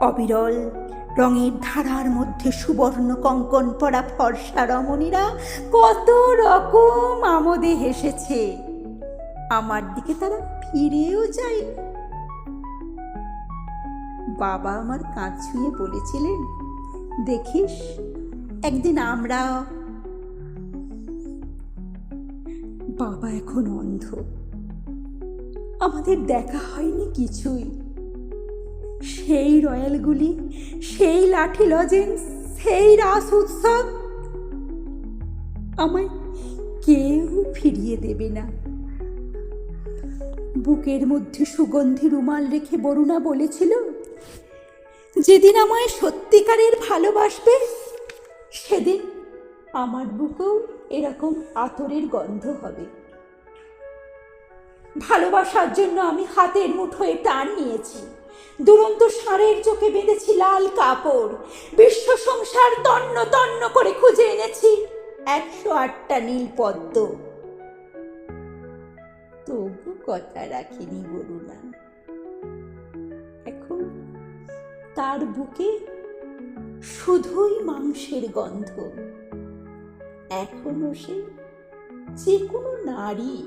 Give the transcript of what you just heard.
অবিরল। রঙের ধারার মধ্যে সুবর্ণ কঙ্কন পরা ফর্সা রমণীরা কত রকম আমোদে হেসেছে। আমার দিকে তারা ফিরেও যায় বাবা আমার কাঁধ ছুঁয়ে বলেছিলেন, দেখিস, একদিন আমরা বাবা এখন অন্ধ। আমাদের দেখা হয়নি কিছুই। সেই রয়্যালগুলি, সেই লাঠি লজেন্স সেই রাস উৎসব আমায় কেউ ফিরিয়ে দেবে না। বুকের মধ্যে সুগন্ধি রুমাল রেখে বরুণা বলেছিল, যেদিন আমায় সত্যিকারের ভালোবাসবে, সেদিন আমার বুকেও এরকম আতরের গন্ধ হবে। ভালোবাসার জন্য আমি হাতের মুঠোয় টান নিয়েছি। দুরন্ত ষাঁড়ের চোখে বেঁধেছি লাল কাপড়। বিশ্ব সংসার তন্ন তন্ন করে খুঁজে এনেছি। একশো আটটা নীল পদ্ম। তবু কথা রাখিনি বরুণা এখন তার বুকে শুধুই মাংসের গন্ধ। এখনও সে যে কোনো নারী